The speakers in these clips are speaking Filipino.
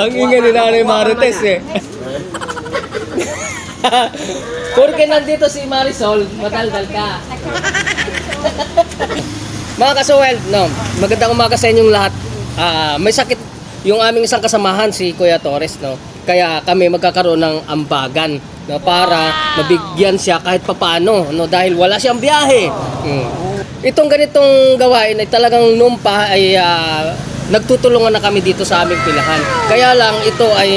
Ang ingay ni Nanay Marites eh. Porque nandito si Marisol, mataldal ka. Mga kasuwel, no, magandang umaga sa inyong lahat. Ah, may sakit yung aming isang kasamahan si Kuya Torres, no. Kaya kami magkakaroon ng ambagan no, para mabigyan siya kahit papaano, no, dahil wala siyang biyahe. Hmm. Itong ganitong gawain ay talagang noon pa ay ah, nagtutulungan na kami dito sa aming pilahan. Kaya lang ito ay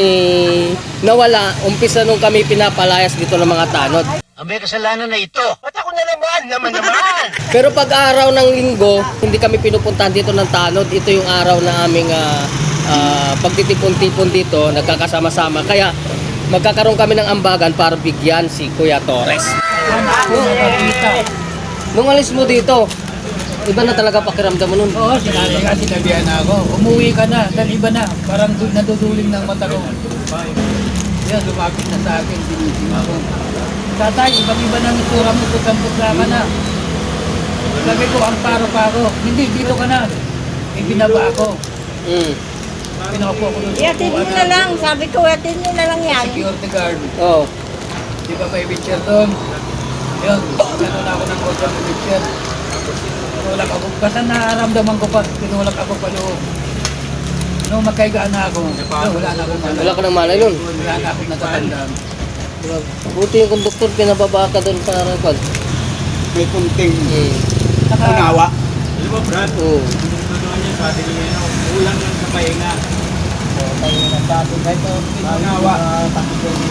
nawala umpisa nung kami pinapalayas dito ng mga tanod. Ang may kasalanan na ito. Ba't ako na naman? Naman naman! Pero pag araw ng linggo, hindi kami pinupuntahan dito ng tanod. Ito yung araw na aming ah, ah, pagtitipon-tipon dito, nagkakasama-sama. Kaya magkakaroon kami ng ambagan para bigyan si Kuya Torres. Nung alis mo dito, iba na talaga pakiramdam mo nun. Oo, sinabi nga, sinabihan na ako. Umuwi ka na, dahil iba na. Parang du- naduduling ng mata ko. Yan, lumapit na sa akin, sinising ako. Tatay, ibang iba ng itsura mo, putang-putla ka na. Sabi ko, ang paro-paro. Hindi, dito ka na. Eh, binaba ako. Mm. Pinaupo ako doon. Iatid nyo na lang. Sabi ko, iatid nyo na lang yan. Security guard. Oh. Di ba may wheelchair doon? Yun, ano na ako ng ng wheelchair. Tinulak ako. Basta nararamdaman ko pa, tinulak ako pa loob. Nung magkaigaan na ako, yun, wala na akong Wala malala. ka ng malay nun. Wala na akong natatandaan. Buti yung konduktor pinababa ka doon sa harapan. May kunting. Saka, unawa. Oo. Unawa.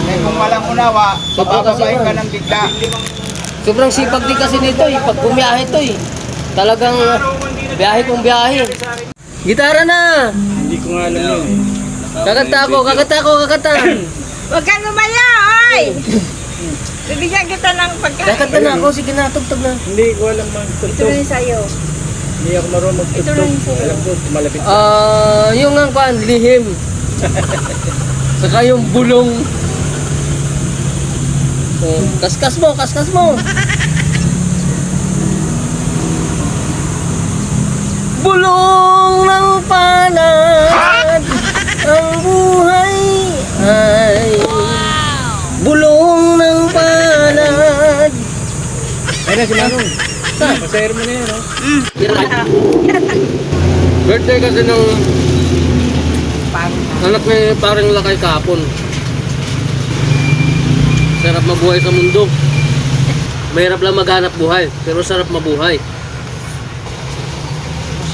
Eh, kung walang unawa, papababain ka ng bigla. Sobrang sipag din kasi nito eh. Pag bumiyahe to eh. Talagang biyahe kong biyahe. Gitara na! Hindi ko nga alam yun. Kakanta ako, kakanta ako, kakanta. Huwag kang lumaya, oy! Bibigyan kita ng pagkain. Kakanta na ako, sige na, tugtog na. Hindi ko alam man. Ito na yung sa'yo. Hindi ako marunong Ito na yung sa'yo. Alam ko, malapit. Ah, yung ang kwan, lihim. Saka yung bulong. Oh, kaskas mo, kaskas mo. Bulong ng panad ang buhay ay bulong ng panad. Ay na si Manong. Saan? Pasayar mo na yan, no? Birthday kasi ng anak ni parang lakay kahapon. Sarap mabuhay sa mundo. Mahirap lang maghanap buhay, pero sarap mabuhay.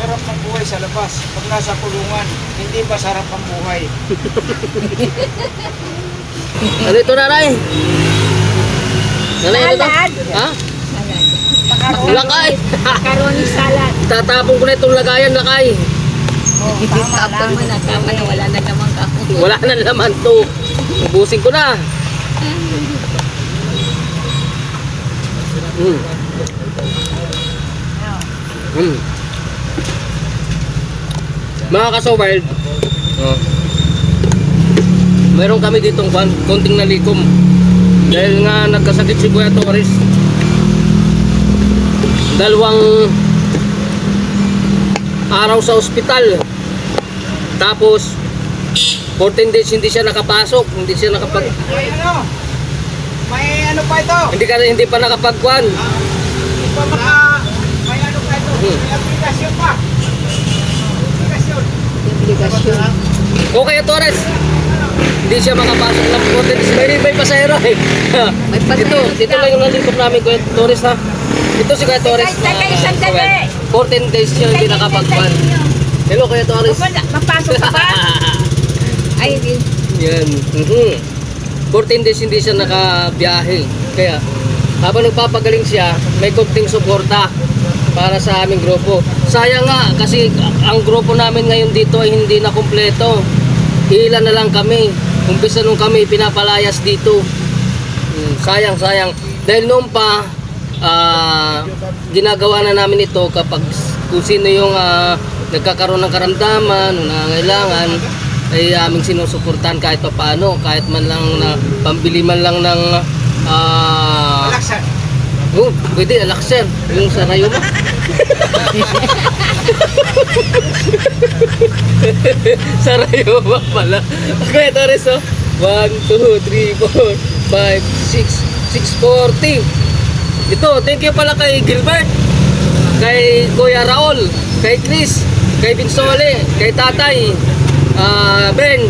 Masarap ang buhay sa labas. Pag nasa kulungan, hindi pa sarap ang buhay. Ano ito, nanay? Nanay, ano to? Salad. Ha? Macaroni. Lakay! Macaroni salad. Tatapon ko na itong lagayan, lakay. Oh, tama lang. na, tama na. Wala na naman ka. Wala na laman to. Ubusin ko na. Mm. Mm. Mga kasowild, oh. meron kami ditong kwan, konting nalikom. Dahil nga nagkasakit si Kuya Torres. Dalawang araw sa ospital. Tapos, 14 days hindi siya nakapasok, hindi siya nakapag May ano? May ano pa ito? hindi ka hindi pa nakapagkuan. Hindi pa maka... May ano pa ito? Hmm. May aplikasyon pa. Obligasyon. Okay, Torres. Hindi siya makapasok ng 14 days. May, may pasahero eh. May pasahero Dito, dito daw. lang yung nalingkop namin, Kuya Torres ha. Ito si Kuya Torres. Tagay, sandali. Kuya. 14 days siya hindi nakapagkuan. Hello, Kuya Torres. Papasok ka ba? Ay, hindi. Yan. Mhm. 14 days hindi siya nakabiyahe. Kaya habang nagpapagaling siya, may konting suporta para sa aming grupo. Sayang nga kasi ang grupo namin ngayon dito ay hindi na kumpleto. Ilan na lang kami. Umpisa nung kami pinapalayas dito. Mm, sayang, sayang. Dahil noon pa, ah, ginagawa na namin ito kapag kung sino yung ah, nagkakaroon ng karamdaman, nangangailangan, ay aming sinusuportahan kahit pa paano, kahit man lang na pambili man lang ng ah Alaksan. Oh, pwede alakser, yung sa rayo mo. Sarayowa pala. Okay, Torres, oh. 1, 2, 3, 4, 5, 6, 640. Ito, thank you pala kay Gilbert, kay Kuya Raul, kay Chris, kay Binsole, kay Tatay, ah, Ben,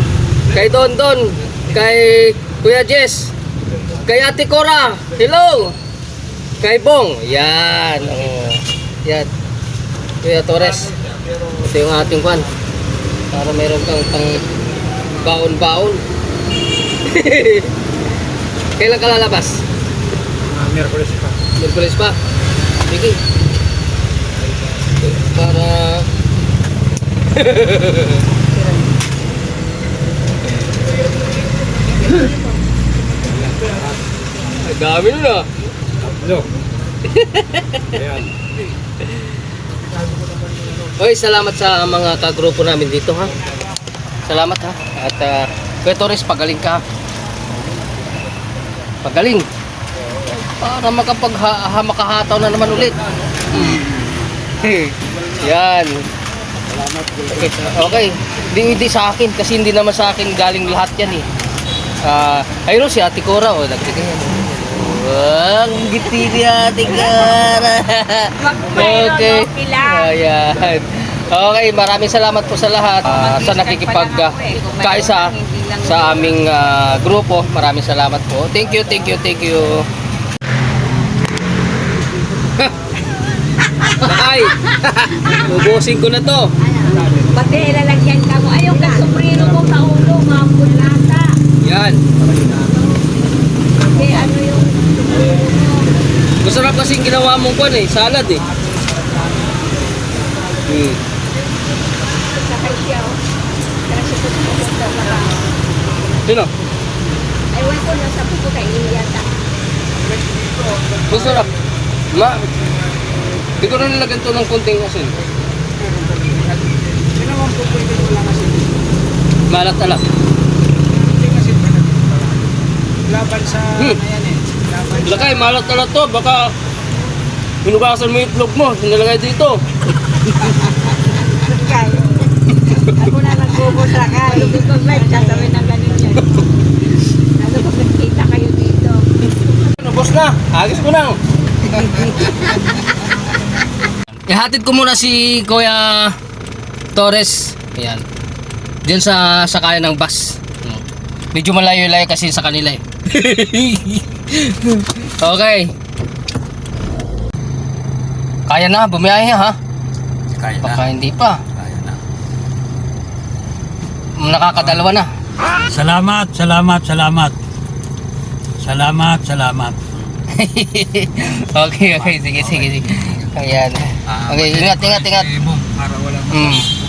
kay Don Don, kay Kuya Jess, kay Ate Cora, hello! Kay Bong, yan, oh, yan. Kuya Torres, ito yung ating kwan. Para meron kang pang baon-baon. Kailan ka lalabas? Merkulis pa. Merkulis pa. Sige. Para... Dami nun ah. Hello. Ayan. Oy, salamat sa mga kagrupo namin dito ha. Salamat ha. At uh, Kuya Torres, pagaling ka. Pagaling. Para makapag ha, ha- makahataw na naman ulit. Yan. Okay, okay. Hindi, hindi sa akin kasi hindi naman sa akin galing lahat yan eh. Ah, ayun si Ate Cora oh, nagbigay yan. Wang giti ni Ate okay. Ayan. Okay, maraming salamat po sa lahat ah, sa nakikipag ah, kaisa sa aming ah, grupo. Maraming salamat po. Thank you, thank you, thank you. Bakay! Ubusin ko na to. Pati ilalagyan ka mo. Ayaw ka sombrero mo sa ulo, mga bulata. Yan. Kasi ano yung Masarap kasi ginawa mong kwan eh. Salad eh. Hmm. sakay siya. oh. Kasi kung pupunta sa. Sino? Ewan ko nasa puto kay Iyata. Masarap. Ma, hindi ko na nilagyan to ng kunting asin. Malat-alat. Laban sa Hmm. ano yan eh. Laban sa Lakay, malat-alat to. Baka hinugasan mo yung itlog mo. Sinalagay dito. Kaya, ako na nagbubuta ka. Lubig ko live, sasabihin ng ganun yan. Ano ba kita kayo dito? Ano, boss na. Agis ko na. Ihatid ko muna si Kuya Torres. Ayan. Diyan sa sakayan ng bus. Hmm. Medyo malayo-layo kasi sa kanila eh. okay. Kaya na, bumiyahe ha. Kaya Baka hindi pa. Kaya na. Nakakadalawa na. Salamat, salamat, salamat. Salamat, salamat. okay, okay. Sige, sige, sige. Ayan. Okay, ingat, ingat, ingat. para walang Mm.